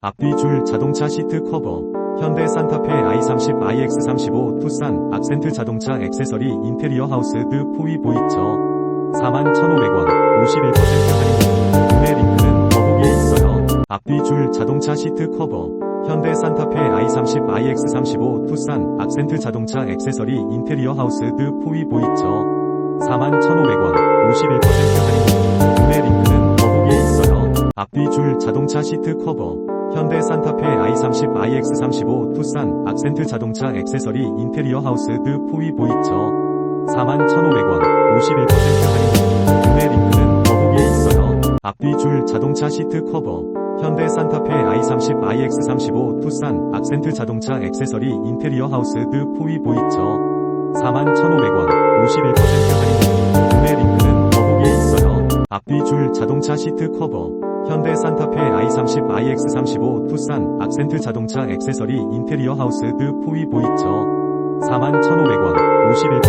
앞뒤 줄 자동차 시트 커버, 현대 산타페 i30 iX35 투싼 악센트 자동차 액세서리 인테리어 하우스 드 포위 보이처. 41,500원 51% 할인 구매 링크는 더보기에 있어요. 앞뒤 줄 자동차 시트 커버, 현대 산타페 i30 iX35 투싼 악센트 자동차 액세서리 인테리어 하우스 드 포위 보이처. 41,500원 51% 할인 구매 링크는 더보기에 있어요. 앞뒤 줄 자동차 시트 커버, 현대 산타페 i30 iX35 투싼 악센트 자동차 액세서리 인테리어 하우스 드 포위 보이처. 41,500원 51% 할인. 구매 링크는 더보기에 있어요. 앞뒤 줄 자동차 시트 커버, 현대 산타페 i30 iX35 투싼 악센트 자동차 액세서리 인테리어 하우스 드 포위 보이처. 41,500원 51% 할인. 구매 링크는 더보기에 있어요. 앞뒤 줄 자동차 시트 커버, 현대 산타페 i30 iX35 투싼 악센트 자동차 액세서리 인테리어 하우스 드 포위 보이처 41,500원 51%